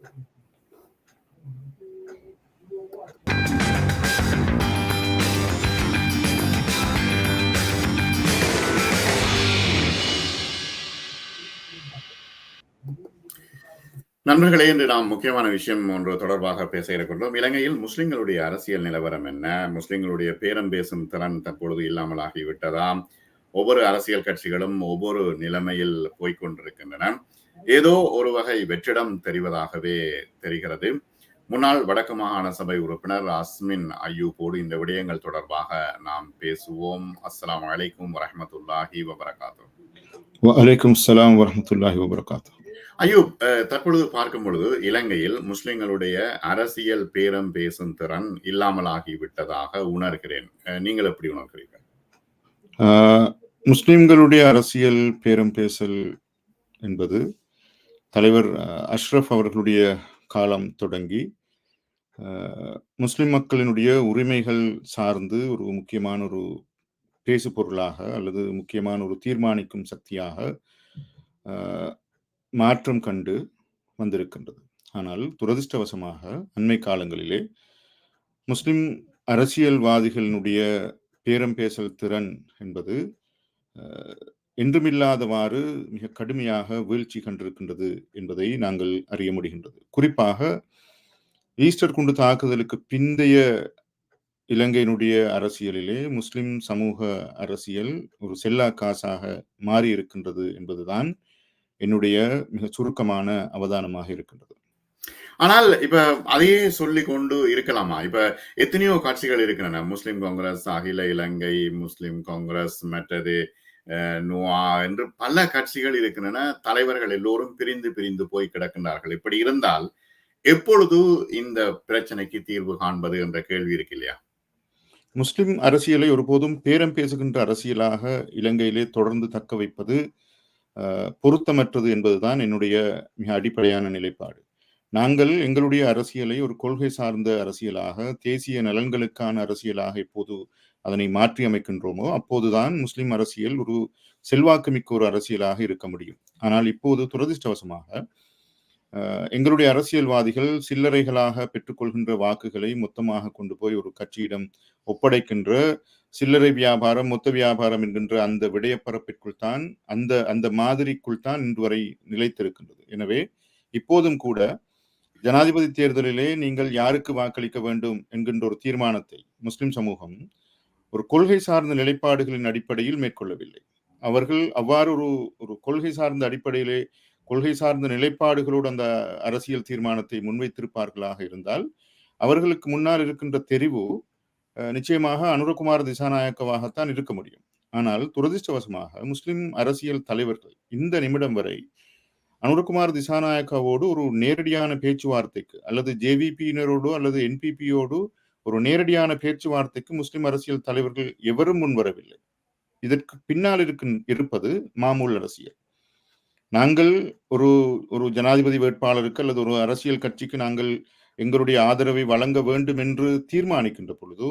நண்பர்களே இன்று நாம் முக்கியமான விஷயம் ஒன்று தொடர்பாக பேச இருக்கின்றோம். இலங்கையில் முஸ்லிம்களுடைய அரசியல் நிலவரம் என்ன? முஸ்லிம்களுடைய பேரம் பேசும் திறன் தற்பொழுது இல்லாமல் ஆகிவிட்டதாம் ஒவ்வொரு அரசியல் கட்சிகளும் ஒவ்வொரு நிலைமையில் போய்கொண்டிருக்கின்றன ஏதோ ஒரு வகை வெற்றிடம் தெரிவதாகவே தெரிகிறது. முன்னாள் வடக்கு மாகாண சபை உறுப்பினர் அஸ்மின் ஐயூப்போடு இந்த விடயங்கள் தொடர்பாக நாம் பேசுவோம். அஸ்லாம் வலைக்கும் வரமத்துல்லாஹி வபரகாத்தூ. வலைக்கும் சலாம் வரமத்துல்லாஹி வபரகாத்தூ. ஐயூப் தற்பொழுது பார்க்கும் பொழுது இலங்கையில் முஸ்லிம்களுடைய அரசியல் பேரம் பேசும் திறன் இல்லாமலாகி விட்டதாக உணர்கிறேன். நீங்கள் எப்படி உணர்கிறீர்கள்? முஸ்லிம்களுடைய அரசியல் பேரம் பேசல் என்பது தலைவர் அஷ்ரஃப் அவர்களுடைய காலம் தொடங்கி முஸ்லிம் மக்களினுடைய உரிமைகள் சார்ந்து ஒரு முக்கியமான ஒரு பேசு பொருளாக அல்லது முக்கியமான ஒரு தீர்மானிக்கும் சக்தியாக மாற்றம் கண்டு வந்திருக்கின்றது. ஆனால் துரதிருஷ்டவசமாக அண்மை காலங்களிலே முஸ்லிம் அரசியல்வாதிகளினுடைய பேரம் பேசல் திறன் என்பது என்றுமில்லாதவாறு மிக கடுமையாக வீழ்ச்சி கண்டிருக்கின்றது என்பதை நாங்கள் அறிய முடிகின்றது. குறிப்பாக ஈஸ்டர் குண்டு தாக்குதலுக்கு பிந்தைய இலங்கையினுடைய அரசியலிலே முஸ்லிம் சமூக அரசியல் ஒரு செல்லா காசாக மாறி இருக்கின்றது என்பதுதான் என்னுடைய மிக சுருக்கமான அவதானமாக இருக்கின்றது. ஆனால் இப்ப அதையே சொல்லி கொண்டு இருக்கலாமா? இப்ப எத்தனையோ கட்சிகள் இருக்கின்றன. முஸ்லிம் காங்கிரஸ் அகில இலங்கை முஸ்லிம் காங்கிரஸ் மற்றது என்று பல கட்சிகள் இருக்கின்றன. தலைவர்கள் எல்லோரும் பிரிந்து பிரிந்து போய் கிடக்கின்றார்கள். இப்படி இருந்தால் எப்பொழுது இந்த பிரச்சனைக்கு தீர்வு காண்பது என்ற கேள்வி இருக்கு இல்லையா? முஸ்லிம் அரசியலை ஒருபோதும் பேரம் பேசுகின்ற அரசியலாக இலங்கையிலே தொடர்ந்து தக்க வைப்பது பொருத்தமற்றது என்பதுதான் என்னுடைய மிக அடிப்படையான நிலைப்பாடு. நாங்கள் எங்களுடைய அரசியலை ஒரு கொள்கை சார்ந்த அரசியலாக தேசிய நலன்களுக்கான அரசியலாக எப்போது அதனை மாற்றி அமைக்கின்றோமோ அப்போதுதான் முஸ்லிம் அரசியல் ஒரு செல்வாக்குமிக்க ஒரு அரசியலாக இருக்க முடியும். ஆனால் இப்போது துரதிருஷ்டவசமாக எங்களுடைய அரசியல்வாதிகள் சில்லறைகளாக பெற்றுக்கொள்கின்ற வாக்குகளை மொத்தமாக கொண்டு போய் ஒரு கட்சியிடம் ஒப்படைக்கின்ற சில்லறை வியாபாரம் மொத்த வியாபாரம் என்கின்ற அந்த விடயப்பரப்பிற்குள் தான் அந்த அந்த மாதிரிக்குள் தான் இன்று வரை நிலைத்திருக்கின்றது. எனவே இப்போதும் கூட ஜனாதிபதி தேர்தலிலே நீங்கள் யாருக்கு வாக்களிக்க வேண்டும் என்கின்ற ஒரு தீர்மானத்தை முஸ்லிம் சமூகம் ஒரு கொள்கை சார்ந்த நிலைப்பாடுகளின் அடிப்படையில் மேற்கொள்ளவில்லை. அவர்கள் அவ்வாறு ஒரு ஒரு கொள்கை சார்ந்த அடிப்படையிலே கொள்கை சார்ந்த நிலைப்பாடுகளோடு அந்த அரசியல் தீர்மானத்தை முன்வைத்திருப்பார்களாக இருந்தால் அவர்களுக்கு முன்னால் இருக்கின்ற தெரிவு நிச்சயமாக அனுரகுமார் திசாநாயக்கவாகத்தான் இருக்க முடியும். ஆனால் துரதிருஷ்டவசமாக முஸ்லிம் அரசியல் தலைவர்கள் இந்த நிமிடம் வரை அனுரகுமார் திசாநாயக்காவோடு ஒரு நேரடியான பேச்சுவார்த்தைக்கு அல்லது ஜேவிபியினரோடு அல்லது என்பிபியோடு ஒரு நேரடியான பேச்சுவார்த்தைக்கு முஸ்லிம் அரசியல் தலைவர்கள் எவரும் முன்வரவில்லை. இதற்கு பின்னால் இருக்கு இருப்பது மாமூல் அரசியல். நாங்கள் ஒரு ஒரு ஜனாதிபதி வேட்பாளருக்கு அல்லது ஒரு அரசியல் கட்சிக்கு நாங்கள் எங்களுடைய ஆதரவை வழங்க வேண்டும் என்று தீர்மானிக்கின்ற பொழுது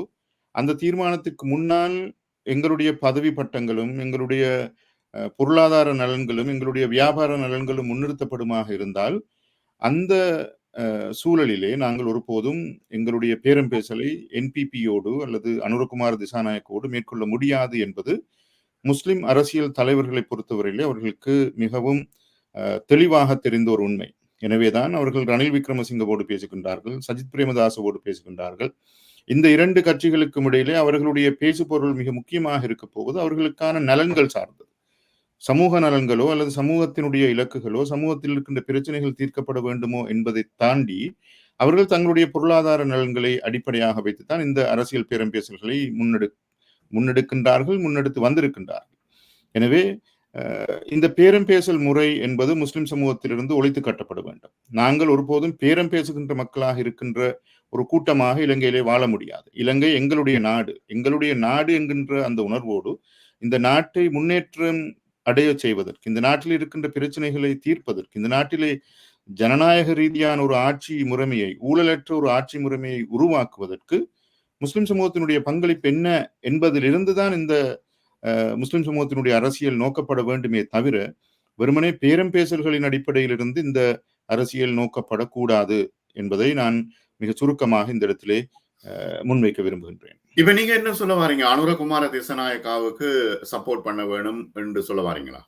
அந்த தீர்மானத்துக்கு முன்னால் எங்களுடைய பதவி பட்டங்களும் எங்களுடைய பொருளாதார நலன்களும் எங்களுடைய வியாபார நலன்களும் முன்னிறுத்தப்படுமாக இருந்தால் அந்த சூழலிலே நாங்கள் ஒருபோதும் எங்களுடைய பேரம் பேசலை என்பிபியோடு அல்லது அனுரகுமார் திசாநாயக்கோடு மேற்கொள்ள முடியாது என்பது முஸ்லிம் அரசியல் தலைவர்களை பொறுத்தவரையிலே அவர்களுக்கு மிகவும் தெளிவாக தெரிந்த ஒரு உண்மை. எனவேதான் அவர்கள் ரணில் விக்ரமசிங்கவோடு பேசுகின்றார்கள் சஜித் பிரேமதாசவோடு பேசுகின்றார்கள். இந்த இரண்டு கட்சிகளுக்கும் இடையிலே அவர்களுடைய பேசுபொருள் மிக முக்கியமாக இருக்க போவது அவர்களுக்கான நலன்கள் சார்ந்தது. சமூக நலன்களோ அல்லது சமூகத்தினுடைய இலக்குகளோ சமூகத்தில் இருக்கின்ற பிரச்சனைகள் தீர்க்கப்பட வேண்டுமோ என்பதை தாண்டி அவர்கள் தங்களுடைய பொருளாதார நலன்களை அடிப்படையாக வைத்துத்தான் இந்த அரசியல் பேரம்பேசல்களை முன்னெடு முன்னெடுக்கின்றார்கள் முன்னெடுத்து வந்திருக்கின்றார்கள். எனவே இந்த பேரம்பேசல் முறை என்பது முஸ்லிம் சமூகத்திலிருந்து ஒழித்து கட்டப்பட வேண்டும். நாங்கள் ஒருபோதும் பேரம் பேசுகின்ற மக்களாக இருக்கின்ற ஒரு கூட்டமாக இலங்கையிலே வாழ முடியாது. இலங்கை எங்களுடைய நாடு. எங்களுடைய நாடு என்கின்ற அந்த உணர்வோடு இந்த நாட்டை முன்னேற்றம் அடைய செய்வதற்கு இந்த நாட்டில் இருக்கின்ற பிரச்சனைகளை தீர்ப்பதற்கு இந்த நாட்டிலே ஜனநாயக ரீதியான ஒரு ஆட்சி முறைமையை ஊழலற்ற ஒரு ஆட்சி முறைமையை உருவாக்குவதற்கு முஸ்லிம் சமூகத்தினுடைய பங்களிப்பு என்ன என்பதிலிருந்து தான் இந்த முஸ்லிம் சமூகத்தினுடைய அரசியல் நோக்கப்பட வேண்டுமே தவிர வெறுமனே பேரம் பேசல்களின் அடிப்படையில் இருந்து இந்த அரசியல் நோக்கப்படக்கூடாது என்பதை நான் மிக சுருக்கமாக இந்த இடத்திலே முன்வைக்க விரும்புகின்றேன். இப்ப நீங்க என்ன சொல்ல வாரீங்க? அனுரகுமார திசநாயக்காவுக்கு சப்போர்ட் பண்ண வேணும் என்று சொல்ல வாரீங்களா?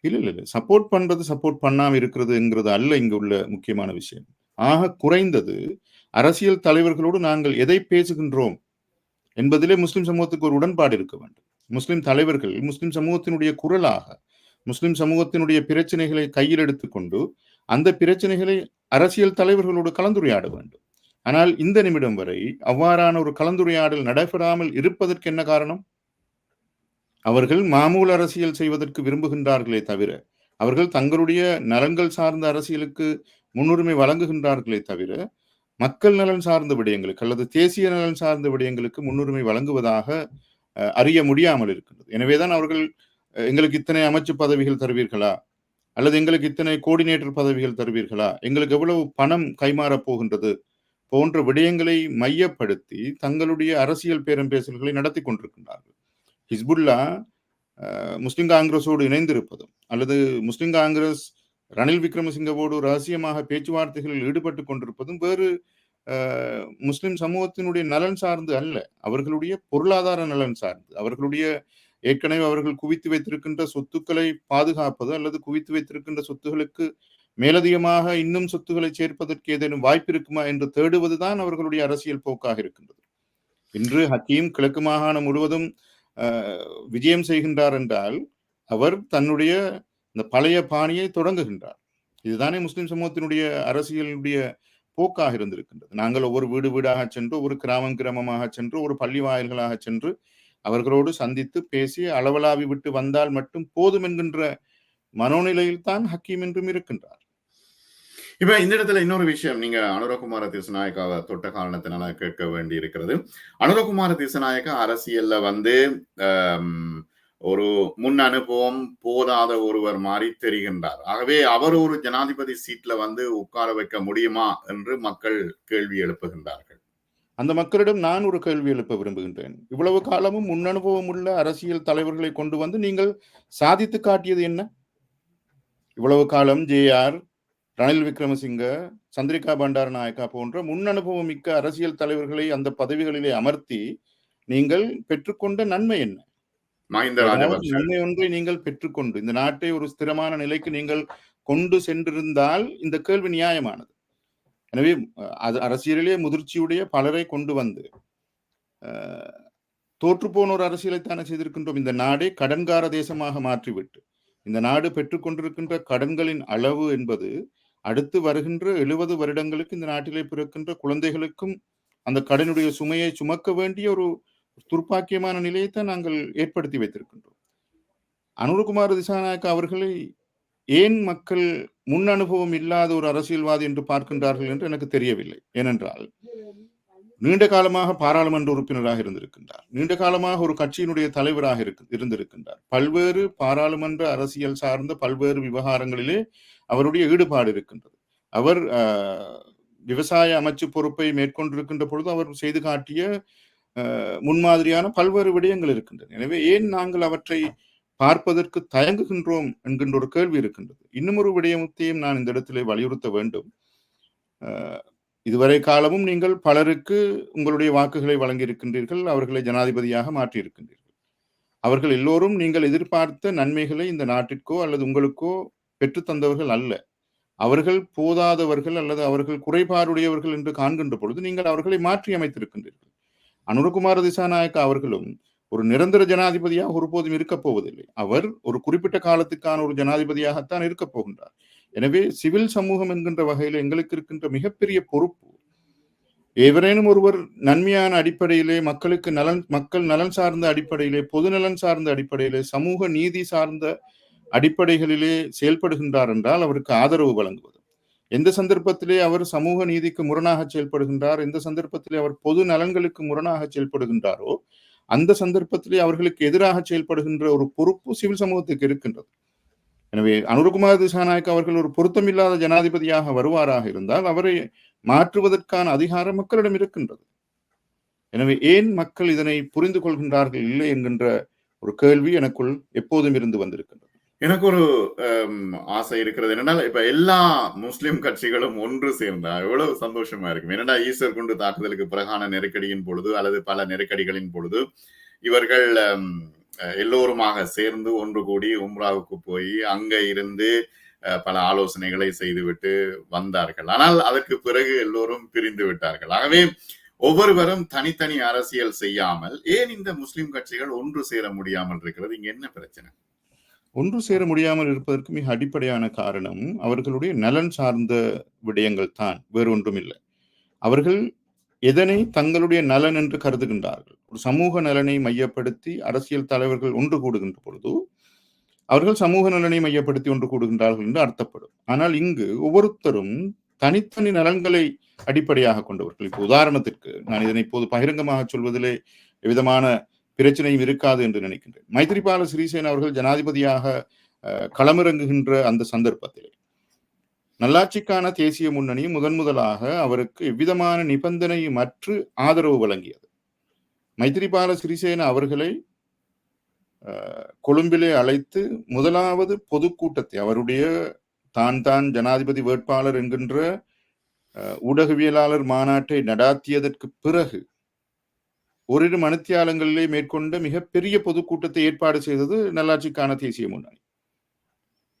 இல்ல இல்ல இல்ல. சப்போர்ட் பண்றது சப்போர்ட் பண்ணாம இருக்கிறதுங்கிறது அல்ல இங்க உள்ள முக்கியமான விஷயம். ஆக குறைந்தது அரசியல் தலைவர்களோடு நாங்கள் எதை பேசுகின்றோம் என்பதிலே முஸ்லிம் சமூகத்துக்கு ஒரு உடன்பாடு இருக்க வேண்டும். முஸ்லிம் தலைவர்கள் முஸ்லிம் சமூகத்தினுடைய குரலாக முஸ்லிம் சமூகத்தினுடைய பிரச்சனைகளை கையில் எடுத்துக்கொண்டு அந்த பிரச்சனைகளை அரசியல் தலைவர்களோடு கலந்துரையாட வேண்டும். ஆனால் இந்த நிமிடம் வரை அவ்வாறான ஒரு கலந்துரையாடல் நடைபெறாமல் இருப்பதற்கு என்ன காரணம்? அவர்கள் மாமூல் அரசியல் செய்வதற்கு விரும்புகின்றார்களே தவிர அவர்கள் தங்களுடைய நலன்கள் சார்ந்த அரசியலுக்கு முன்னுரிமை வழங்குகின்றார்களே தவிர மக்கள் நலன் சார்ந்த விடயங்களுக்கு அல்லது தேசிய நலன் சார்ந்த விடயங்களுக்கு முன்னுரிமை வழங்குவதாக அறிய முடியாமல் இருக்கின்றது. எனவேதான் அவர்கள் எங்களுக்கு இத்தனை அமைச்சு பதவிகள் தருவீர்களா? அல்லது எங்களுக்கு இத்தனை கோஆர்டினேட்டர் பதவிகள் தருவீர்களா? எங்களுக்கு எவ்வளவு பணம் கைமாறப் போகின்றது? போன்ற விடயங்களை மையப்படுத்தி தங்களுடைய அரசியல் பேரம் பேசல்களை நடத்தி கொண்டிருக்கின்றார்கள். ஹிஸ்புல்லா முஸ்லிம் காங்கிரஸோடு இணைந்திருப்பதும் அல்லது முஸ்லிம் காங்கிரஸ் ரணில் விக்ரமசிங்கவோடு ரகசியமாக பேச்சுவார்த்தைகளில் ஈடுபட்டு கொண்டிருப்பதும் வேறு முஸ்லிம் சமூகத்தினுடைய நலன் சார்ந்து அல்ல. அவர்களுடைய பொருளாதார நலன் சார்ந்து அவர்களுடைய ஏற்கனவே அவர்கள் குவித்து வைத்திருக்கின்ற சொத்துக்களை பாதுகாப்பது அல்லது குவித்து வைத்திருக்கின்ற சொத்துகளுக்கு மேலதிகமாக இன்னும் சொத்துக்களை சேர்ப்பதற்கு ஏதேனும் வாய்ப்பு இருக்குமா என்று தேடுவதுதான் அவர்களுடைய அரசியல் போக்காக இருக்கின்றது. இன்று ஹக்கீம் கிழக்கு மாகாணம் முழுவதும் விஜயம் செய்கின்றார் என்றால் அவர் தன்னுடைய இந்த பழைய பாணியை தொடங்குகின்றார். இதுதானே முஸ்லிம் சமூகத்தினுடைய அரசியலுடைய போக்காக இருந்திருக்கின்றது. நாங்கள் ஒவ்வொரு வீடு வீடாக சென்று ஒரு கிராமம் கிராமமாக சென்று ஒரு பள்ளி வாயில்களாக சென்று அவர்களோடு சந்தித்து பேசி அளவலாவி விட்டு வந்தால் மட்டும் போதும் என்கின்ற மனோநிலையில் தான் ஹக்கீம் என்றும் இருக்கின்றார். இப்ப இந்த இடத்துல இன்னொரு விஷயம். நீங்க அனுரகுமார திசநாயக்காவை தொட்ட காரணத்தினால கேட்க வேண்டி இருக்கிறது அனுரகுமார திசநாயக்கா அரசியல்ல வந்து ஒரு முன் அனுபவம் போதாத ஒருவர் மாதிரி தெரிகின்றார். ஆகவே அவர் ஒரு ஜனாதிபதி சீட்ல வந்து உட்கார வைக்க முடியுமா என்று மக்கள் கேள்வி எழுப்புகின்றார்கள். அந்த மக்களிடம் நான் ஒரு கேள்வி எழுப்ப விரும்புகின்றேன். இவ்வளவு காலமும் முன் அனுபவம் உள்ள அரசியல் தலைவர்களை கொண்டு வந்து நீங்கள் சாதித்து காட்டியது என்ன? இவ்வளவு காலம் ஜேஆர் ரணில் விக்ரமசிங்க சந்திரிகா பண்டாரநாயக்கா போன்ற முன் அனுபவம் மிக்க அரசியல் தலைவர்களை அந்த பதவிகளிலே அமர்த்தி நீங்கள் பெற்றுக்கொண்ட நன்மை என்ன? நன்மை ஒன்றை நீங்கள் பெற்றுக்கொண்டு இந்த நாட்டை ஒரு ஸ்திரமான நிலைக்கு நீங்கள் கொண்டு சென்றிருந்தால் இந்த கேள்வி நியாயமானது. எனவே அது அரசியலிலே முதிர்ச்சியுடைய பலரை கொண்டு வந்து தோற்றுப்போன ஒரு அரசியலைத்தானே செய்திருக்கின்றோம். இந்த நாடே கடன்கார தேசமாக மாற்றிவிட்டு இந்த நாடு பெற்றுக்கொண்டிருக்கின்ற கடன்களின் அளவு என்பது அடுத்து வருகின்ற எழுபது வருடங்களுக்கு இந்த நாட்டிலே பிறக்கின்ற குழந்தைகளுக்கும் அந்த கடனுடைய சுமையை சுமக்க வேண்டிய ஒரு துர்ப்பாக்கியமான நிலையைத்தான் நாங்கள் ஏற்படுத்தி வைத்திருக்கின்றோம். அனுரகுமார் திசாநாயக்க அவர்களை ஏன் மக்கள் முன் அனுபவம் இல்லாத ஒரு அரசியல்வாதி என்று பார்க்கின்றார்கள் என்று எனக்கு தெரியவில்லை. ஏனென்றால் நீண்ட காலமாக பாராளுமன்ற உறுப்பினராக இருந்திருக்கின்றார். நீண்ட காலமாக ஒரு கட்சியினுடைய தலைவராக இருக்கு இருந்திருக்கின்றார். பல்வேறு பாராளுமன்ற அரசியல் சார்ந்த பல்வேறு விவகாரங்களிலே அவருடைய ஈடுபாடு இருக்கின்றது. அவர் விவசாய அமைச்சு பொறுப்பை மேற்கொண்டிருக்கின்ற பொழுது அவர் செய்து காட்டிய முன்மாதிரியான பல்வேறு விடயங்கள் இருக்கின்றன. எனவே ஏன் நாங்கள் அவற்றை பார்ப்பதற்கு தயங்குகின்றோம் என்கின்ற ஒரு கேள்வி இருக்கின்றது. இன்னும் ஒரு விடயத்தையும் நான் இந்த இடத்திலே வலியுறுத்த வேண்டும். இதுவரை காலமும் நீங்கள் பலருக்கு உங்களுடைய வாக்குகளை வழங்கியிருக்கின்றீர்கள் அவர்களை ஜனாதிபதியாக மாற்றியிருக்கின்றீர்கள். அவர்கள் எல்லோரும் நீங்கள் எதிர்பார்த்த நன்மைகளை இந்த நாட்டிற்கோ அல்லது உங்களுக்கோ பெற்றுத்தந்தவர்கள் அல்ல. அவர்கள் போதாதவர்கள் அல்லது அவர்கள் குறைபாடுடையவர்கள் என்று காண்கின்ற பொழுது நீங்கள் அவர்களை மாற்றி அமைத்திருக்கின்றீர்கள். அனுரகுமார திசாநாயக்க அவர்களும் ஒரு நிரந்தர ஜனாதிபதியாக ஒருபோதும் இருக்கப் போவதில்லை அவர் ஒரு குறிப்பிட்ட காலத்துக்கான ஒரு ஜனாதிபதியாகத்தான் இருக்கப் போகின்றார் எனவே சிவில் சமூகம் என்கின்ற வகையில் எங்களுக்கு இருக்கின்ற மிகப்பெரிய பொறுப்பு. எவரேனும் ஒருவர் நன்மையான அடிப்படையிலே மக்களுக்கு நலன் மக்கள் நலன் சார்ந்த அடிப்படையிலே பொது நலன் சார்ந்த அடிப்படையிலே சமூக நீதி சார்ந்த அடிப்படைகளிலே செயல்படுகின்றார் என்றால் அவருக்கு ஆதரவு வழங்குவது. எந்த சந்தர்ப்பத்திலே அவர் சமூக நீதிக்கு முரணாக செயல்படுகின்றார் எந்த சந்தர்ப்பத்திலே அவர் பொது நலன்களுக்கு முரணாக செயல்படுகின்றாரோ அந்த சந்தர்ப்பத்திலே அவர்களுக்கு எதிராக செயல்படுகின்ற ஒரு பொறுப்பு சிவில் சமூகத்துக்கு இருக்கின்றது. எனவே அனுரகுமார் திசாநாயக் அவர்கள் ஒரு பொருத்தமில்லாத ஜனாதிபதியாக வருவாராக இருந்தால் அவரை மாற்றுவதற்கான அதிகாரம் மக்களிடம் இருக்கின்றது. எனவே ஏன் மக்கள் இதனை புரிந்து கொள்கின்றார்கள் இல்லை என்கின்ற ஒரு கேள்வி எனக்குள் எப்போதும் இருந்து வந்திருக்கின்றது. எனக்கு ஒரு ஆசை இருக்கிறது என்னன்னா இப்ப எல்லா முஸ்லிம் கட்சிகளும் ஒன்று சேர்ந்தா எவ்வளவு சந்தோஷமா இருக்கும். என்னடா ஈஸ்வர் குண்டு தாக்குதலுக்கு பிறகான நெருக்கடியின் பொழுது அல்லது பல நெருக்கடிகளின் பொழுது இவர்கள் எல்லோருமாக சேர்ந்து ஒன்று கூடி உம்ராவுக்கு போய் அங்க இருந்து பல ஆலோசனைகளை செய்துவிட்டு வந்தார்கள். ஆனால் அதற்கு பிறகு எல்லோரும் பிரிந்து விட்டார்கள். ஆகவே ஒவ்வொருவரும் தனித்தனி அரசியல் செய்யாமல் ஏன் இந்த முஸ்லிம் கட்சிகள் ஒன்று சேர முடியாமல் இருக்கிறது? இங்க என்ன பிரச்சனை? ஒன்று சேர முடியாமல் இருப்பதற்கு மிக அடிப்படையான காரணம் அவர்களுடைய நலன் சார்ந்த விடயங்கள் தான். வேறு ஒன்றும் இல்லை. அவர்கள் எதனை தங்களுடைய நலன் என்று கருதுகின்றார்கள்? ஒரு சமூக நலனை மையப்படுத்தி அரசியல் தலைவர்கள் ஒன்று கூடுகின்ற பொழுது அவர்கள் சமூக நலனை மையப்படுத்தி ஒன்று கூடுகின்றார்கள் என்று அர்த்தப்படும். ஆனால் இங்கு ஒவ்வொருத்தரும் தனித்தனி நலன்களை அடிப்படையாக கொண்டவர்கள். இப்போ உதாரணத்திற்கு நான் இதனை இப்போது பகிரங்கமாக சொல்வதிலே விதமான பிரச்சனையும் இருக்காது என்று நினைக்கின்றேன். மைத்ரிபால சிறிசேன அவர்கள் ஜனாதிபதியாக களமிறங்குகின்ற அந்த சந்தர்ப்பத்திலே நல்லாட்சிக்கான தேசிய முன்னணி முதன் முதலாக அவருக்கு எவ்விதமான நிபந்தனையுமற்று ஆதரவு வழங்கியது. மைத்ரிபால சிறிசேன அவர்களை கொழும்பிலே அழைத்து முதலாவது பொதுக்கூட்டத்தை அவருடைய தான் தான் ஜனாதிபதி வேட்பாளர் என்கின்ற அஹ், ஊடகவியலாளர் மாநாட்டை நடாத்தியதற்கு பிறகு ஓரிரு மணித்தியாலங்களிலே மேற்கொண்ட மிகப்பெரிய பொதுக்கூட்டத்தை ஏற்பாடு செய்தது நல்லாட்சிக்கான தேசிய முன்னணி.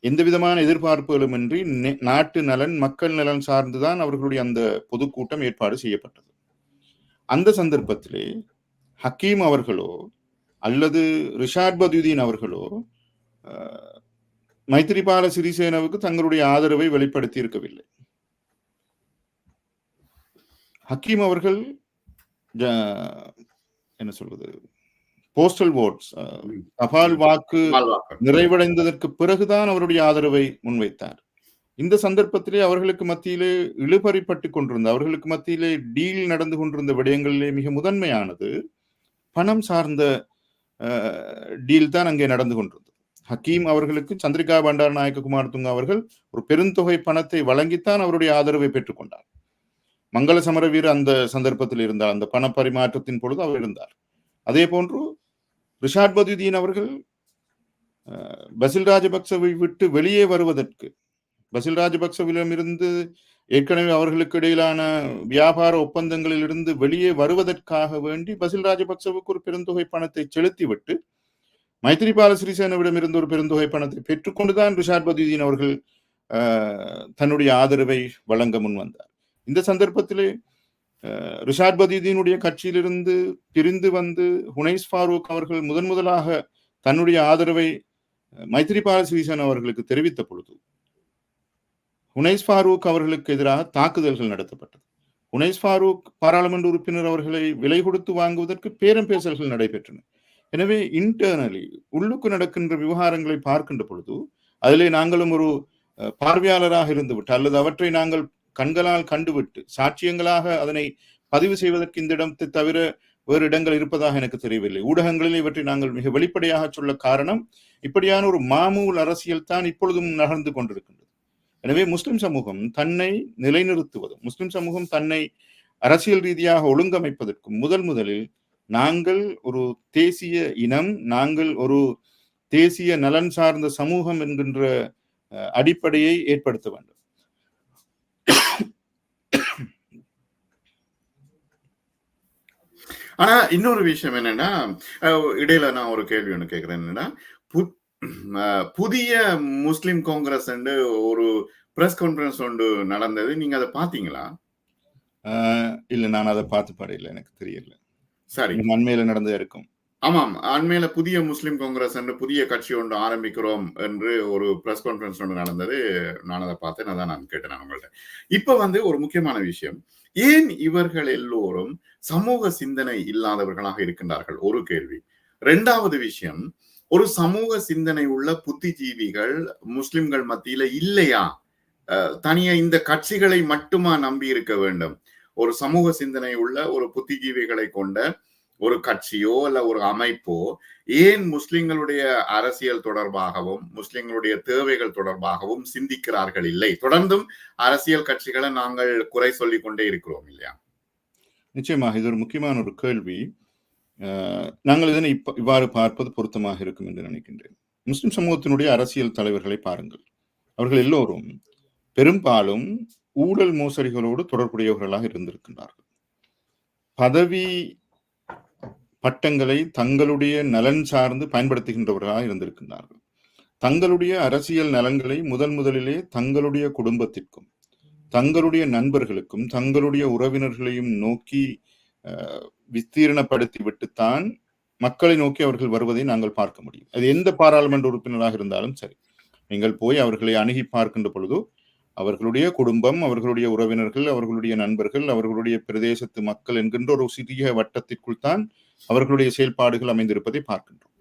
எந்த விதமான எதிர்பார்ப்புகளும் இன்றி நெ- நாட்டு நலன் மக்கள் நலன் சார்ந்துதான் அவர்களுடைய அந்த பொதுக்கூட்டம் ஏற்பாடு செய்யப்பட்டது. அந்த சந்தர்ப்பத்திலே ஹக்கீம் அவர்களோ அல்லது ரிஷாட் பதுதீன் அவர்களோ மைத்திரிபால சிறிசேனவுக்கு தங்களுடைய ஆதரவை வெளிப்படுத்தி இருக்கவில்லை ஹக்கீம் அவர்கள் என்ன சொல்வது? போஸ்டல் ஓட்ஸ் தபால் வாக்கு. நிறைவடைந்ததற்கு பிறகுதான் அவருடைய ஆதரவை முன்வைத்தார். இந்த சந்தர்ப்பத்திலே அவர்களுக்கு மத்தியிலே இழுபறிப்பட்டு கொண்டிருந்த அவர்களுக்கு மத்தியிலே டீல் நடந்து கொண்டிருந்த விடயங்களிலே மிக முதன்மையானது பணம் சார்ந்த டீல் தான் அங்கே நடந்து கொண்டிருந்தது. ஹக்கீம் அவர்களுக்கு சந்திரிகா பண்டார நாயக்க குமார் துங்க அவர்கள் ஒரு பெருந்தொகை பணத்தை வழங்கித்தான் அவருடைய ஆதரவை பெற்றுக்கொண்டார் மங்கள சமரவீர அந்த சந்தர்ப்பத்தில் இருந்தார். அந்த பண பரிமாற்றத்தின் பொழுது அவர் இருந்தார். அதே போன்று ரிஷாட் பதுதீன் அவர்கள் பசில் ராஜபக்சவை விட்டு வெளியே வருவதற்கு பசில் ராஜபக்சவிடமிருந்து ஏற்கனவே அவர்களுக்கு இடையிலான வியாபார ஒப்பந்தங்களில் இருந்து வெளியே வருவதற்காக வேண்டி பசில் ராஜபக்சவுக்கு ஒரு பெருந்தொகை பணத்தை செலுத்திவிட்டு மைத்திரிபால சிறிசேனவிடமிருந்து ஒரு பெருந்தொகை பணத்தை பெற்றுக்கொண்டுதான் ரிஷாட் பதுதீன் அவர்கள் தன்னுடைய ஆதரவை வழங்க முன்வந்தார். இந்த சந்தர்ப்பத்திலே ரிஷாட் பதீதீனுடைய கட்சியிலிருந்து பிரிந்து வந்து ஹுனைஸ் ஃபாரூக் அவர்கள் முதன் முதலாக தன்னுடைய ஆதரவை மைத்ரிபால மைத்திரிபால சிறிசேன அவர்களுக்கு தெரிவித்த பொழுது ஹுனைஸ் ஃபாரூக் அவர்களுக்கு எதிராக தாக்குதல்கள் நடத்தப்பட்டது. ஹுனைஸ் ஃபாரூக் பாராளுமன்ற உறுப்பினர் அவர்களை விலை கொடுத்து வாங்குவதற்கு பேரம் பேசல்கள் நடைபெற்றன. எனவே இன்டர்னலி உள்ளுக்கு நடக்கின்ற விவகாரங்களை பார்க்கின்ற பொழுது அதிலே நாங்களும் ஒரு பார்வையாளராக இருந்துவிட்டு அல்லது அவற்றை நாங்கள் கண்களால் கண்டுவிட்டு சாட்சியங்களாக அதனை பதிவு செய்வதற்கு இந்த இடத்தை தவிர வேறு இடங்கள் இருப்பதாக எனக்கு தெரியவில்லை. ஊடகங்களில் இவற்றை நாங்கள் மிக வெளிப்படையாக சொல்ல காரணம் இப்படியான ஒரு மாமூல் அரசியல் தான் இப்பொழுதும் நகர்ந்து கொண்டிருக்கின்றது. எனவே முஸ்லிம் சமூகம் தன்னை நிலைநிறுத்துவதும் முஸ்லிம் சமூகம் தன்னை அரசியல் ரீதியாக ஒழுங்கமைப்பதற்கும் முதல் முதலில் நாங்கள் ஒரு தேசிய இனம் நாங்கள் ஒரு தேசிய நலன் சார்ந்த சமூகம் என்கின்ற அடிப்படையை ஏற்படுத்த வேண்டும். ஆனா இன்னொரு விஷயம் என்னன்னா இடையில நான் ஒரு கேள்வி ஒண்ணு கேக்குறேன். என்னன்னா புதிய முஸ்லிம் காங்கிரஸ் ஒரு பிரஸ் கான்ஃபரன்ஸ் ஒன்று நடந்தது. நீங்க அதை பாத்தீங்களா இல்ல நான் அதை பார்த்து படையில. எனக்கு தெரியல. சரி. அண்மையில நடந்தே இருக்கும். ஆமாம். அண்மையில புதிய முஸ்லிம் காங்கிரஸ் என்று புதிய கட்சி ஒன்று ஆரம்பிக்கிறோம் என்று ஒரு பிரஸ் கான்ஃபரன்ஸ் ஒன்று நடந்தது. நான் அதை பார்த்தேன். அதான் நான் கேட்டேன் நான் உங்கள்ட்ட. இப்ப வந்து ஒரு முக்கியமான விஷயம். ஏன் இவர்கள் எல்லோரும் சமூக சிந்தனை இல்லாதவர்களாக இருக்கின்றார்கள்? ஒரு கேள்வி. ரெண்டாவது விஷயம் ஒரு சமூக சிந்தனை உள்ள புத்திஜீவிகள் முஸ்லிம்கள் மத்தியில இல்லையா? அஹ், தனியா இந்த கட்சிகளை மட்டுமா நம்பி இருக்க வேண்டும்? ஒரு சமூக சிந்தனை உள்ள ஒரு புத்திஜீவிகளை கொண்ட ஒரு கட்சியோ அல்ல ஒரு அமைப்போ ஏன் முஸ்லிம்களுடைய அரசியல் தொடர்பாகவும் முஸ்லிம்களுடைய தேவைகள் தொடர்பாகவும் சிந்திக்கிறார்கள் இல்லை? தொடர்ந்தும் அரசியல் கட்சிகளை நாங்கள் குறை சொல்லிக் கொண்டே இருக்கிறோம் இல்லையா? நிச்சயமாக இது ஒரு முக்கியமான ஒரு கேள்வி. அஹ், நாங்கள் இதனை இப்ப இவ்வாறு பார்ப்பது பொருத்தமாக இருக்கும் என்று நினைக்கின்றேன். முஸ்லிம் சமூகத்தினுடைய அரசியல் தலைவர்களை பாருங்கள். அவர்கள் எல்லோரும் பெரும்பாலும் ஊழல் மோசடிகளோடு தொடர்புடையவர்களாக இருந்திருக்கின்றார்கள். பதவி பட்டங்களை தங்களுடைய நலன் சார்ந்து பயன்படுத்துகின்றவர்களாக இருந்திருக்கின்றார்கள். தங்களுடைய அரசியல் நலன்களை முதன் முதலிலே தங்களுடைய குடும்பத்திற்கும் தங்களுடைய நண்பர்களுக்கும் தங்களுடைய உறவினர்களையும் நோக்கி அஹ், விஸ்தீரணப்படுத்தி விட்டுத்தான் மக்களை நோக்கி அவர்கள் வருவதை நாங்கள் பார்க்க முடியும். அது எந்த பாராளுமன்ற உறுப்பினராக இருந்தாலும் சரி நீங்கள் போய் அவர்களை அணுகி பார்க்கின்ற பொழுது அவர்களுடைய குடும்பம் அவர்களுடைய உறவினர்கள் அவர்களுடைய நண்பர்கள் அவர்களுடைய பிரதேசத்து மக்கள் என்கின்ற ஒரு சிறிய வட்டத்திற்குள் தான் அவர்களுடைய செயல்பாடுகள் அமைந்திருப்பதை பார்க்கின்றோம்.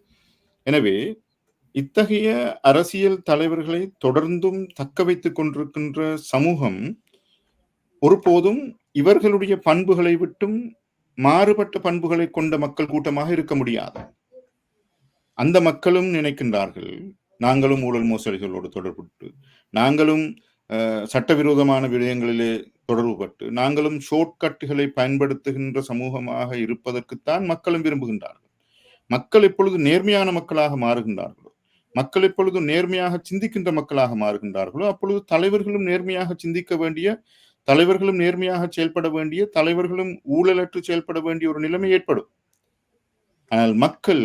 எனவே இத்தகைய அரசியல் தலைவர்களை தொடர்ந்தும் தக்க வைத்துக் கொண்டிருக்கின்ற சமூகம் ஒருபோதும் இவர்களுடைய பண்புகளை விட்டும் மாறுபட்ட பண்புகளை கொண்ட மக்கள் கூட்டமாக இருக்க முடியாது. அந்த மக்களும் நினைக்கின்றார்கள் நாங்களும் ஊழல் மோசடிகளோடு தொடர்புட்டு நாங்களும் சட்டவிரோதமான விடயங்களிலே தொடர்புபட்டு நாங்களும் ஷோர்ட்கட்டுகளை பயன்படுத்துகின்ற சமூகமாக இருப்பதற்குத்தான் மக்களும் விரும்புகின்றார்கள். மக்கள் எப்பொழுது நேர்மையான மக்களாக மாறுகின்றார்களோ மக்கள் எப்பொழுது நேர்மையாக சிந்திக்கின்ற மக்களாக மாறுகின்றார்களோ அப்பொழுது தலைவர்களும் நேர்மையாக சிந்திக்க வேண்டிய தலைவர்களும் நேர்மையாக செயல்பட வேண்டிய தலைவர்களும் ஊழலற்று செயல்பட வேண்டிய ஒரு நிலைமை ஏற்படும். ஆனால் மக்கள்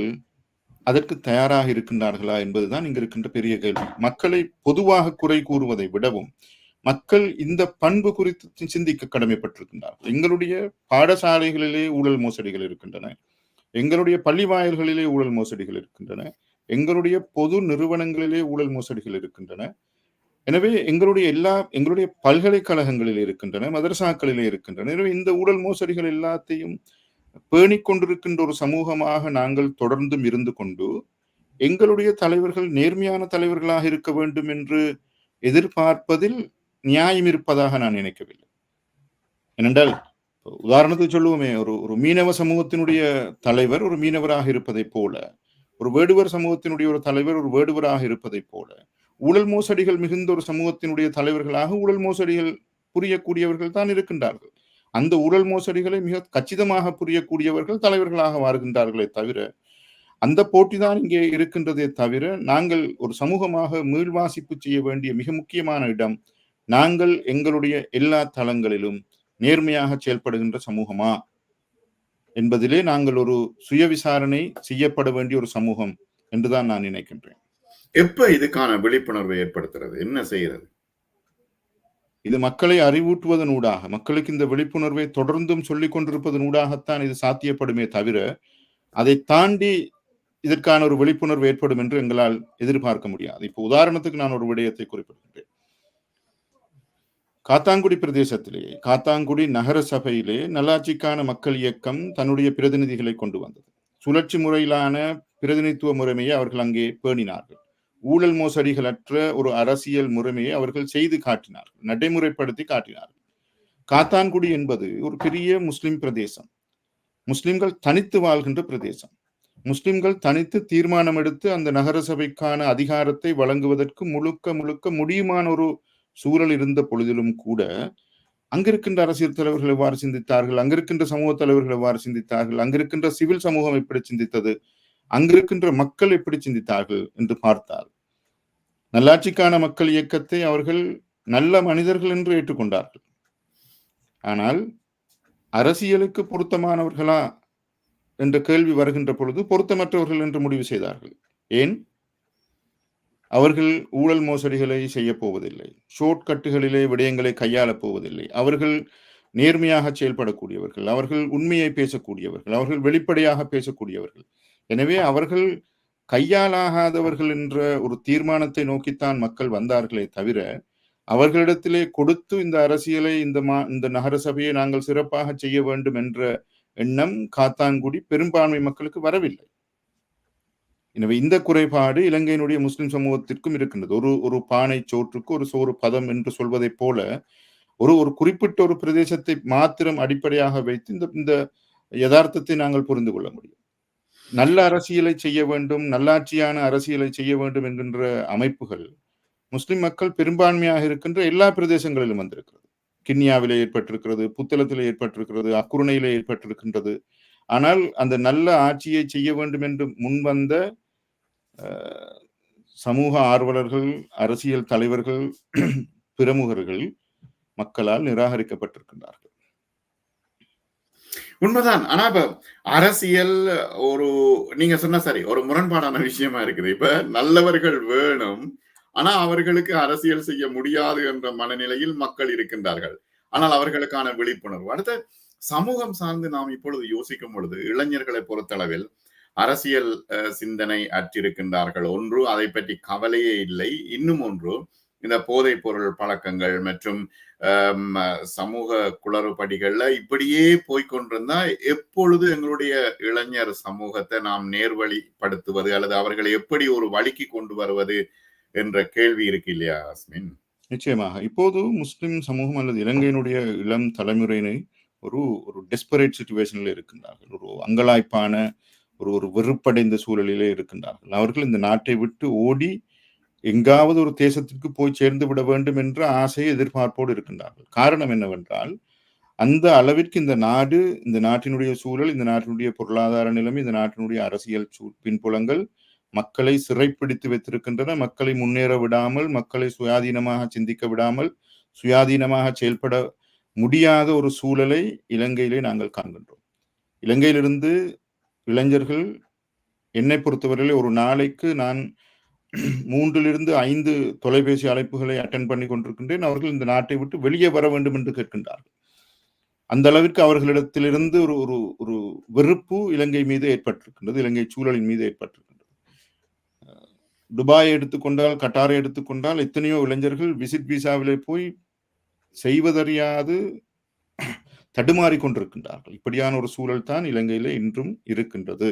அதற்கு தயாராக இருக்கின்றார்களா என்பதுதான் இங்கு இருக்கின்ற பெரிய கேள்வி. மக்களை பொதுவாக குறை கூறுவதை விடவும் மக்கள் இந்த பண்பு குறித்து சிந்திக்க கடமைப்பட்டிருக்கின்றார்கள். எங்களுடைய பாடசாலைகளிலே ஊழல் மோசடிகள் இருக்கின்றன எங்களுடைய பள்ளி வாயில்களிலே ஊழல் மோசடிகள் இருக்கின்றன எங்களுடைய பொது நிறுவனங்களிலே ஊழல் மோசடிகள் இருக்கின்றன. எனவே எங்களுடைய எல்லா எங்களுடைய பல்கலைக்கழகங்களில் இருக்கின்றன மதரசாக்களிலே இருக்கின்றன. எனவே இந்த ஊழல் மோசடிகள் எல்லாத்தையும் பேணிக் கொண்டிருக்கின்ற ஒரு சமூகமாக நாங்கள் தொடர்ந்தும் இருந்து கொண்டு எங்களுடைய தலைவர்கள் நேர்மையான தலைவர்களாக இருக்க வேண்டும் என்று எதிர்பார்ப்பதில் நியாயம் இருப்பதாக நான் நினைக்கவில்லை. ஏனென்றால் உதாரணத்துக்கு சொல்லுவோமே ஒரு ஒரு மீனவ சமூகத்தினுடைய தலைவர் ஒரு மீனவராக இருப்பதைப் போல ஒரு வேடுவர் சமூகத்தினுடைய ஒரு தலைவர் ஒரு வேடுவராக இருப்பதைப் போல ஊழல் மோசடிகள் மிகுந்த ஒரு சமூகத்தினுடைய தலைவர்களாக ஊழல் மோசடிகள் புரியக்கூடியவர்கள் தான் இருக்கின்றார்கள். அந்த ஊழல் மோசடிகளை மிக கச்சிதமாக புரியக்கூடியவர்கள் தலைவர்களாக மாறுகின்றார்களே தவிர அந்த போட்டிதான் இங்கே இருக்கின்றதே தவிர நாங்கள் ஒரு சமூகமாக மீள்வாசிப்பு செய்ய வேண்டிய மிக முக்கியமான இடம் நாங்கள் எங்களுடைய எல்லா தளங்களிலும் நேர்மையாக செயல்படுகின்ற சமூகமா? என்பதிலே நாங்கள் ஒரு சுய விசாரணை செய்யப்பட வேண்டிய ஒரு சமூகம் என்றுதான் நான் நினைக்கின்றேன். எப்ப இதுக்கான விழிப்புணர்வை ஏற்படுத்துறது? என்ன செய்யறது? இது மக்களை அறிவூட்டுவதனூடாக மக்களுக்கு இந்த விழிப்புணர்வை தொடர்ந்தும் சொல்லிக் கொண்டிருப்பதனூடாகத்தான் இது சாத்தியப்படுமே தவிர அதை தாண்டி இதற்கான ஒரு விழிப்புணர்வு ஏற்படும் என்று எங்களால் எதிர்பார்க்க முடியாது. இப்போ உதாரணத்துக்கு நான் ஒரு விடயத்தை குறிப்பிடுகின்றேன். காத்தாங்குடி பிரதேசத்திலே காத்தாங்குடி நகர சபையிலே நல்லாட்சிக்கான மக்கள் இயக்கம் தன்னுடைய பிரதிநிதிகளை கொண்டு வந்தது. சுழற்சி முறையிலான பிரதிநிதித்துவ முறைமையை அவர்கள் அங்கே பேணினார்கள். ஊழல் மோசடிகளற்ற ஒரு அரசியல் முறைமையை அவர்கள் செய்து காட்டினார்கள் நடைமுறைப்படுத்தி காட்டினார்கள் காத்தான்குடி என்பது ஒரு பெரிய முஸ்லிம் பிரதேசம். முஸ்லிம்கள் தனித்து வாழ்கின்ற பிரதேசம். முஸ்லிம்கள் தனித்து தீர்மானம் எடுத்து அந்த நகர சபைக்கான அதிகாரத்தை வழங்குவதற்கு முழுக்க முழுக்க முடியுமான ஒரு சூழல் இருந்த பொழுதிலும் கூட அங்கிருக்கின்ற அரசியல் தலைவர்கள் எவ்வாறு சிந்தித்தார்கள் அங்கிருக்கின்ற சமூக தலைவர்கள் எவ்வாறு சிந்தித்தார்கள் அங்கிருக்கின்ற சிவில் சமூகம் எப்படி சிந்தித்தது அங்கிருக்கின்ற மக்கள் எப்படி சிந்தித்தார்கள் என்று பார்த்தால் நல்லாட்சிக்கான மக்கள் இயக்கத்தை அவர்கள் நல்ல மனிதர்கள் என்று ஏற்றுக்கொண்டார்கள். ஆனால் அரசியலுக்கு பொருத்தமானவர்களா என்ற கேள்வி வருகின்ற பொழுது பொருத்தமற்றவர்கள் என்று முடிவு செய்தார்கள். ஏன்? அவர்கள் ஊழல் மோசடிகளை செய்ய போவதில்லை. ஷோர்ட்கட்டுகளிலே விடயங்களை கையாளப் போவதில்லை. அவர்கள் நேர்மையாக செயல்படக்கூடியவர்கள். அவர்கள் உண்மையை பேசக்கூடியவர்கள். அவர்கள் வெளிப்படையாக பேசக்கூடியவர்கள். எனவே அவர்கள் கையாலாகாதவர்கள் என்ற ஒரு தீர்மானத்தை நோக்கித்தான் மக்கள் வந்தார்களே தவிர அவர்களிடத்திலே கொடுத்து இந்த அரசியலை இந்த மா இந்த நகர சபையை நாங்கள் சிறப்பாக செய்ய வேண்டும் என்ற எண்ணம் காத்தான்குடி பெரும்பான்மை மக்களுக்கு வரவில்லை. எனவே இந்த குறைபாடு இலங்கையினுடைய முஸ்லிம் சமூகத்திற்கும் இருக்கின்றது. ஒரு ஒரு பானை சோற்றுக்கு ஒரு சோறு பதம் என்று சொல்வதைப் போல ஒரு ஒரு குறிப்பிட்ட ஒரு பிரதேசத்தை மாத்திரம் அடிப்படையாக வைத்து இந்த இந்த யதார்த்தத்தை நாங்கள் புரிந்து கொள்ள முடியும். நல்ல அரசியலை செய்ய வேண்டும் நல்லாட்சியான அரசியலை செய்ய வேண்டும் என்கின்ற அமைப்புகள் முஸ்லிம் மக்கள் பெரும்பான்மையாக இருக்கின்ற எல்லா பிரதேசங்களிலும் வந்திருக்கிறது கிண்ணியாவிலே ஏற்பட்டிருக்கிறது புத்தளத்தில் ஏற்பட்டிருக்கிறது அக்குருணையிலே ஏற்பட்டிருக்கின்றது ஆனால் அந்த நல்ல ஆட்சியை செய்ய வேண்டும் என்று முன்வந்த சமூக ஆர்வலர்கள், அரசியல் தலைவர்கள், பிரமுகர்கள் மக்களால் நிராகரிக்கப்பட்டிருக்கின்றார்கள். உண்மைதான். ஆனா இப்ப அரசியல் ஒரு நீங்க சொன்ன சரி. ஒரு முரண்பாடான விஷயமா இருக்குது. இப்ப நல்லவர்கள் வேணும். ஆனா அவர்களுக்கு அரசியல் செய்ய முடியாது என்ற மனநிலையில் மக்கள் இருக்கின்றார்கள். ஆனால் அவர்களுக்கான விழிப்புணர்வு. அடுத்த சமூகம் சார்ந்து நாம் இப்பொழுது யோசிக்கும் பொழுது, இளைஞர்களை பொறுத்தளவில் அரசியல் சிந்தனை அற்றிருக்கின்றார்கள். ஒன்று அதை பற்றி கவலையே இல்லை. இன்னும் ஒன்று இந்த போதைப் பொருள் பழக்கங்கள் மற்றும் சமூக குளறுபடிகள்ல இப்படியே போய்கொண்டிருந்தா எப்பொழுது எங்களுடைய இளைஞர் சமூகத்தை நாம் நேர்வழிப்படுத்துவது அல்லது அவர்களை எப்படி ஒரு வழிக்கு கொண்டு வருவது என்ற கேள்வி இருக்கு இல்லையா அஸ்மின்? நிச்சயமாக. இப்போது முஸ்லிம் சமூகம் அல்லது இலங்கையினுடைய இளம் தலைமுறையினை ஒரு ஒரு டெஸ்பரேட் சுச்சுவேஷனில் இருக்கின்றார்கள். ஒரு அங்கலாய்ப்பான ஒரு ஒரு வெறுப்படைந்த சூழலிலே இருக்கின்றார்கள். அவர்கள் இந்த நாட்டை விட்டு ஓடி எங்காவது ஒரு தேசத்திற்கு போய் சேர்ந்து விட வேண்டும் என்ற ஆசை, எதிர்பார்ப்போடு இருக்கின்றார்கள். காரணம் என்னவென்றால், அந்த அளவிற்கு இந்த நாடு, இந்த நாட்டினுடைய சூழல், இந்த நாட்டினுடைய பொருளாதார நிலைமை, இந்த நாட்டினுடைய அரசியல் சூ பின்புலங்கள் மக்களை சிறைப்பிடித்து வைத்திருக்கின்றன. மக்களை முன்னேற விடாமல், மக்களை சுயாதீனமாக சிந்திக்க விடாமல், சுயாதீனமாக செயல்பட முடியாத ஒரு சூழலை இலங்கையிலே நாங்கள் காண்கின்றோம். இலங்கையிலிருந்து இளைஞர்கள் என்னை பொறுத்தவரையிலே ஒரு நாளைக்கு நான் 3லிருந்து 5 தொலைபேசி அழைப்புகளை அட்டன் பண்ணி கொண்டிருக்கின்றேன். அவர்கள் இந்த நாட்டை விட்டு வெளியே வர வேண்டும் என்று கேட்கின்றார்கள். அந்த அளவிற்கு அவர்களிடத்திலிருந்து ஒரு ஒரு ஒரு வெறுப்பு இலங்கை மீது ஏற்பட்டிருக்கின்றது. இலங்கை சூழலின் மீது ஏற்பட்டிருக்கின்றது. துபாயை எடுத்துக்கொண்டால், கட்டாரை எடுத்துக்கொண்டால் எத்தனையோ இளைஞர்கள் விசிட் விசாவிலே போய் செய்வதறியாது தடுமாறி கொண்டிருக்கின்றார்கள். இப்படியான ஒரு சூழல் தான் இலங்கையிலே இன்றும் இருக்கின்றது.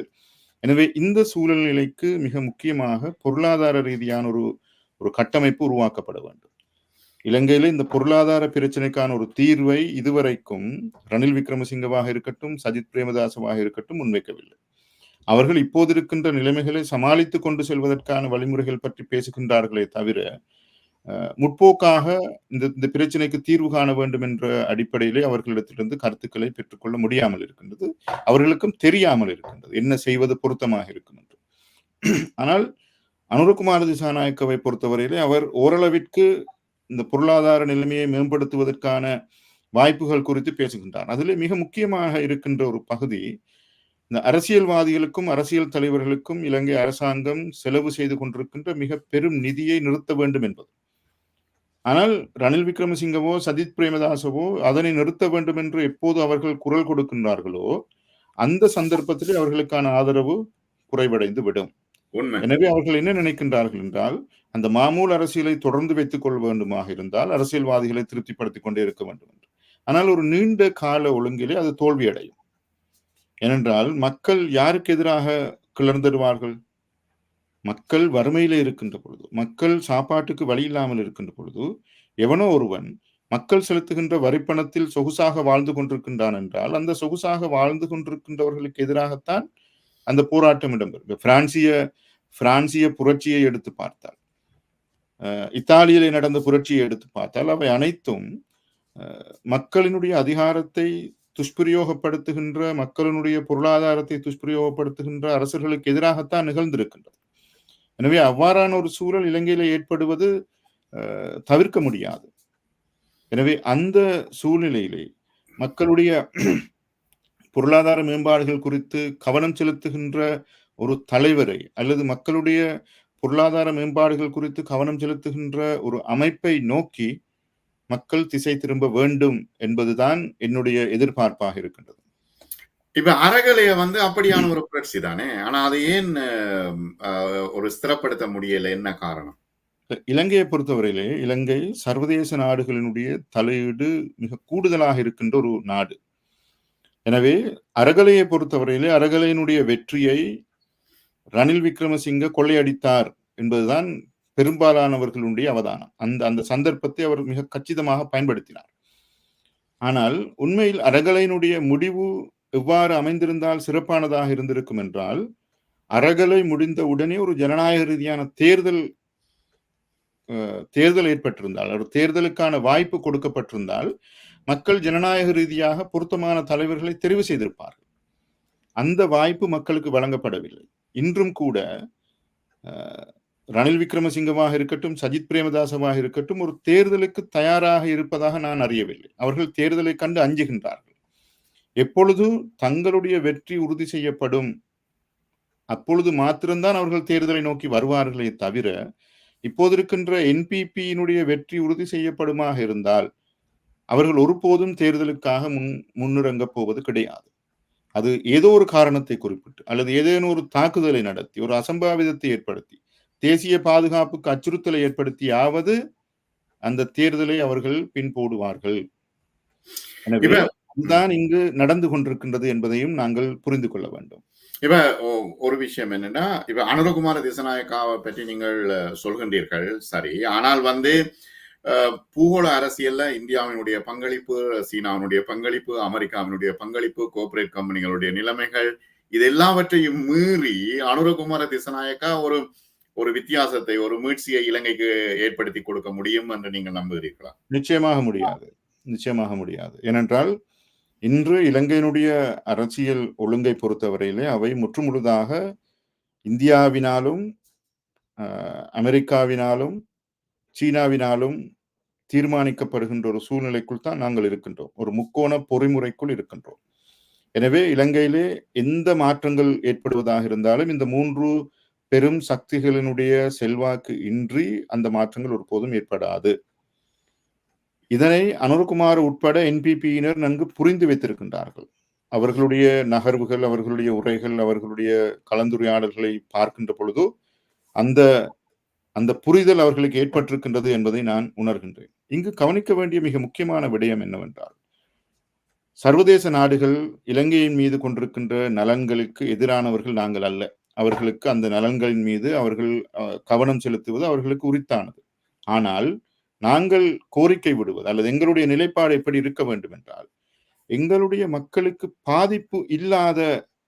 எனவே இந்த சூழல் நிலைக்கு மிக முக்கியமாக பொருளாதார ரீதியான ஒரு ஒரு கட்டமைப்பு உருவாக்கப்பட வேண்டும். இலங்கையில இந்த பொருளாதார பிரச்சனைக்கான ஒரு தீர்வை இதுவரைக்கும் ரணில் விக்ரமசிங்கவாக இருக்கட்டும், சஜித் பிரேமதாசவாக இருக்கட்டும் முன்வைக்கவில்லை. அவர்கள் இப்போது இருக்கின்ற நிலைமைகளை சமாளித்துக் கொண்டு செல்வதற்கான வழிமுறைகள் பற்றி பேசுகின்றார்களே தவிர, முற்போக்காக இந்த இந்த பிரச்சனைக்கு தீர்வு காண வேண்டும் என்ற அடிப்படையிலே அவர்களிடத்திலிருந்து கருத்துக்களை பெற்றுக்கொள்ள முடியாமல் இருக்கின்றது. அவர்களுக்கும் தெரியாமல் இருக்கின்றது. என்ன செய்வது பொருத்தமாக இருக்கும் என்று. ஆனால் அனுரகுமார திசாநாயக்கவை பொறுத்தவரையிலே அவர் ஓரளவிற்கு இந்த பொருளாதார நிலைமையை மேம்படுத்துவதற்கான வாய்ப்புகள் குறித்து பேசுகின்றார். அதில் மிக முக்கியமாக இருக்கின்ற ஒரு பகுதி, இந்த அரசியல்வாதிகளுக்கும், அரசியல் தலைவர்களுக்கும் இலங்கை அரசாங்கம் செலவு செய்து கொண்டிருக்கின்ற மிக பெரும் நிதியை நிறுத்த வேண்டும் என்பது. ஆனால் ரணில் விக்ரமசிங்கவோ, சஜித் பிரேமதாசவோ அதனை நிறுத்த வேண்டும் என்று எப்போது அவர்கள் குரல் கொடுக்கின்றார்களோ, அந்த சந்தர்ப்பத்திலே அவர்களுக்கான ஆதரவு குறைவடைந்து விடும். எனவே அவர்கள் என்ன நினைக்கின்றார்கள் என்றால், அந்த மாமூல் அரசியலை தொடர்ந்து வைத்துக் கொள்ள வேண்டுமாக இருந்தால், அரசியல்வாதிகளை திருப்திப்படுத்திக் கொண்டே இருக்க வேண்டும் என்று. ஆனால் ஒரு நீண்ட கால ஒழுங்கிலே அது தோல்வியடையும். ஏனென்றால் மக்கள் யாருக்கு எதிராக கிளர்ந்தெழுவார்கள்? மக்கள் வறுமையிலே இருக்கின்ற பொழுது, மக்கள் சாப்பாட்டுக்கு வழி இல்லாமல் இருக்கின்ற பொழுது, எவனோ ஒருவன் மக்கள் செலுத்துகின்ற வரிப்பணத்தில் சொகுசாக வாழ்ந்து கொண்டிருக்கின்றான் என்றால், அந்த சொகுசாக வாழ்ந்து கொண்டிருக்கின்றவர்களுக்கு எதிராகத்தான் அந்த போராட்டம் இடம்பெறும். பிரான்சிய பிரான்சிய புரட்சியை எடுத்து பார்த்தால், இத்தாலியிலே நடந்த புரட்சியை எடுத்து பார்த்தால், அவை அனைத்தும் மக்களினுடைய அதிகாரத்தை துஷ்பிரயோகப்படுத்துகின்ற, மக்களினுடைய பொருளாதாரத்தை துஷ்பிரயோகப்படுத்துகின்ற அரசர்களுக்கு எதிராகத்தான் நிகழ்ந்திருக்கின்றது. எனவே அவ்வாறான ஒரு சூழல் இலங்கையில ஏற்படுவது தவிர்க்க முடியாது. எனவே அந்த சூழ்நிலையிலே மக்களுடைய பொருளாதார மேம்பாடுகள் குறித்து கவனம் செலுத்துகின்ற ஒரு தலைவரை, அல்லது மக்களுடைய பொருளாதார மேம்பாடுகள் குறித்து கவனம் செலுத்துகின்ற ஒரு அமைப்பை நோக்கி மக்கள் திசை திரும்ப வேண்டும் என்பதுதான் என்னுடைய எதிர்பார்ப்பாக இருக்கின்றது. இப்ப அறகலைய வந்து அப்படியான ஒரு புரட்சி தானே. ஆனா அதை ஏன் ஒரு ஸ்திரப்படுத்த முடியல? என்ன காரணம்? இலங்கையை பொறுத்தவரையிலே, இலங்கை சர்வதேச நாடுகளினுடைய தலையீடு மிக கூடுதலாக இருக்கின்ற ஒரு நாடு. எனவே அறகலையை பொறுத்தவரையிலே, அறகலையினுடைய வெற்றியை ரணில் விக்ரமசிங்க கொள்ளையடித்தார் என்பதுதான் பெரும்பாலானவர்களுடைய அவதானம். அந்த அந்த சந்தர்ப்பத்தை அவர் மிக கச்சிதமாக பயன்படுத்தினார். ஆனால் உண்மையில் அறகலையினுடைய முடிவு எவ்வாறு அமைந்திருந்தால் சிறப்பானதாக இருந்திருக்கும் என்றால், அறகலை முடிந்த உடனே ஒரு ஜனநாயக ரீதியான தேர்தல் தேர்தல் ஏற்பட்டிருந்தால், ஒரு தேர்தலுக்கான வாய்ப்பு கொடுக்கப்பட்டிருந்தால், மக்கள் ஜனநாயக ரீதியாக பொருத்தமான தலைவர்களை தெரிவு செய்திருப்பார்கள். அந்த வாய்ப்பு மக்களுக்கு வழங்கப்படவில்லை. இன்றும் கூட ரணில் விக்ரமசிங்கமாக இருக்கட்டும் சஜித் பிரேமதாசவாக இருக்கட்டும் ஒரு தேர்தலுக்கு தயாராக இருப்பதாக நான் அறியவில்லை அவர்கள் தேர்தலை கண்டு அஞ்சுகின்றார்கள் எப்பொழுது தங்களுடைய வெற்றி உறுதி செய்யப்படும்? அப்பொழுது மாத்திரம்தான் அவர்கள் தேர்தலை நோக்கி வருவார்களே தவிர இப்போது இருக்கின்ற என்பிபியினுடைய வெற்றி உறுதி செய்யப்படுமாக இருந்தால் அவர்கள் ஒருபோதும் தேர்தலுக்காக முன் முன்னிறங்கப் போவது கிடையாது. அது ஏதோ ஒரு காரணத்தை குறிப்பிட்டு அல்லது ஏதேனும் ஒரு தாக்குதலை நடத்தி ஒரு அசம்பாவிதத்தை ஏற்படுத்தி தேசிய பாதுகாப்புக்கு அச்சுறுத்தலை ஏற்படுத்தியாவது அந்த தேர்தலை அவர்கள் பின்போடுவார்கள். அதுதான் இங்கு நடந்து கொண்டிருக்கின்றது என்பதையும் நாங்கள் புரிந்து கொள்ள வேண்டும். இப்ப ஒரு விஷயம் என்னன்னா இப்ப அனுரகுமார திசநாயக்காவை பற்றி நீங்கள் சொல்கின்றீர்கள். சரி ஆனால் வந்து பூகோள அரசியல்ல இந்தியாவினுடைய பங்களிப்பு சீனாவினுடைய பங்களிப்பு அமெரிக்காவினுடைய பங்களிப்பு கோஆபரேட் கம்பெனிகளுடைய நிலைமைகள் இது எல்லாவற்றையும் மீறி அனுரகுமார திசநாயக்கா ஒரு ஒரு வித்தியாசத்தை ஒரு மீட்சியை இலங்கைக்கு ஏற்படுத்தி கொடுக்க முடியும் என்று நீங்கள் நம்புகிறீர்களா? நிச்சயமாக முடியாது. நிச்சயமாக முடியாது. ஏனென்றால் இன்று இலங்கையினுடைய அரசியல் ஒழுங்கை பொறுத்தவரையிலே அவை முற்றுமுழுதாக இந்தியாவினாலும் அமெரிக்காவினாலும் சீனாவினாலும் தீர்மானிக்கப்படுகின்ற ஒரு சூழ்நிலைக்குள் தான் நாங்கள் இருக்கின்றோம். ஒரு முக்கோண பொறிமுறைக்குள் இருக்கின்றோம். எனவே இலங்கையிலே எந்த மாற்றங்கள் ஏற்படுவதாக இருந்தாலும் இந்த மூன்று பெரும் சக்திகளினுடைய செல்வாக்கு இன்றி அந்த மாற்றங்கள் ஒருபோதும் ஏற்படாது. இதனை அனுர்குமார் உட்பட என்பிபியினர் நன்கு புரிந்து வைத்திருக்கின்றார்கள். அவர்களுடைய நகர்வுகள் அவர்களுடைய உரைகள் அவர்களுடைய கலந்துரையாடல்களை பார்க்கின்ற பொழுது அந்த அந்த புரிதல் அவர்களுக்கு ஏற்பட்டிருக்கின்றது என்பதை நான் உணர்கின்றேன். இங்கு கவனிக்க வேண்டிய மிக முக்கியமான விடயம் என்னவென்றால் சர்வதேச நாடுகள் இலங்கையின் மீது கொண்டிருக்கின்ற நலன்களுக்கு எதிரானவர்கள் நாங்கள் அல்ல. அவர்களுக்கு அந்த நலன்களின் மீது அவர்கள் கவனம் செலுத்துவது அவர்களுக்கு உரித்தானது. ஆனால் நாங்கள் கோரிக்கை விடுவது அல்லது எங்களுடைய நிலைப்பாடு எப்படி இருக்க வேண்டும் என்றால் எங்களுடைய மக்களுக்கு பாதிப்பு இல்லாத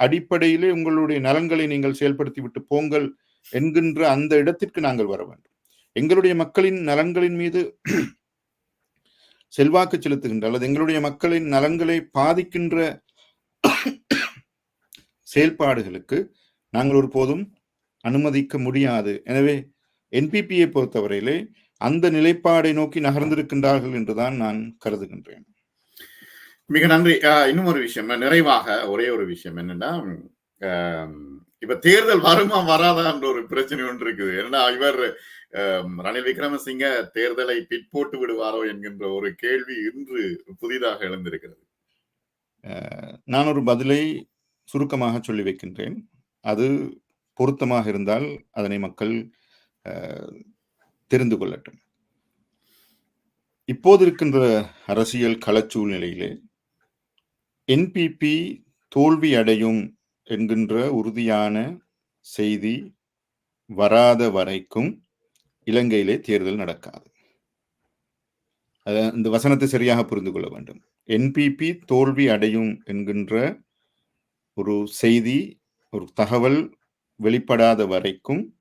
அடிப்படையிலே உங்களுடைய நலன்களை நீங்கள் செயல்படுத்தி விட்டு போங்கள் என்கின்ற அந்த இடத்திற்கு நாங்கள் வர வேண்டும். எங்களுடைய மக்களின் நலன்களின் மீது செல்வாக்கு செலுத்துகின்ற அல்லது எங்களுடைய மக்களின் நலன்களை பாதிக்கின்ற செயல்பாடுகளுக்கு நாங்கள் ஒருபோதும் அனுமதிக்க முடியாது. எனவே என்பிபியை பொறுத்தவரையிலே அந்த நிலைப்பாடை நோக்கி நகர்ந்திருக்கின்றார்கள் என்றுதான் நான் கருதுகின்றேன். மிக நன்றி. இன்னும் ஒரு விஷயம் நிறைவாக ஒரே ஒரு விஷயம் என்னன்னா இப்ப தேர்தல் வருமா வராதான்ற ஒரு பிரச்சனை ஒன்று இருக்குது. ஏன்னா இவர் ரணில் விக்ரமசிங்க தேர்தலை பிற்போட்டு விடுவாரோ என்கின்ற ஒரு கேள்வி இன்று புதிதாக எழுந்திருக்கிறது. நான் ஒரு பதிலை சுருக்கமாக சொல்லி வைக்கின்றேன். அது பொருத்தமாக இருந்தால் அதனை மக்கள் தெரிந்து கொள்ளட்டும். இப்போது இருக்கின்ற அரசியல் களச் சூழ்நிலையிலே என்பிபி தோல்வி அடையும் என்கின்ற உறுதியான செய்தி வராத வரைக்கும் இலங்கையிலே தேர்தல் நடக்காது. அத- இந்த வசனத்தை சரியாக புரிந்து கொள்ள வேண்டும். என்பிபி தோல்வி அடையும் என்கின்ற ஒரு செய்தி ஒரு தகவல் வெளிப்படாத வரைக்கும்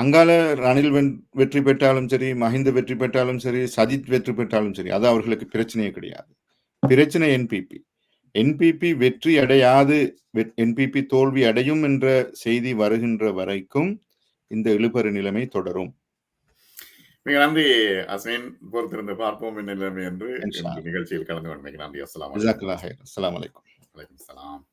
அங்கால ரணில் வென்- வெற்றி பெற்றாலும் சரி மஹிந்த வெற்றி பெற்றாலும் சரி சஜித் வெற்றி பெற்றாலும் சரி அது அவர்களுக்கு பிரச்சனையே கிடையாது. பிரச்சனை என்பிபி என்பிபி வெற்றி அடையாது என்பிபி தோல்வி அடையும் என்ற செய்தி வருகின்ற வரைக்கும் இந்த இழுபறி நிலைமை தொடரும். மிக நன்றி அஸ்வின். பொறுத்திருந்து பார்ப்போம் என்ன நிலைமை என்று நிகழ்ச்சியில் கலந்து கொண்டமைக்கு நன்றி. அஸ்லாம் அஸ்ஸலாமு அலைக்கும். வலைக்கம் சலாம்.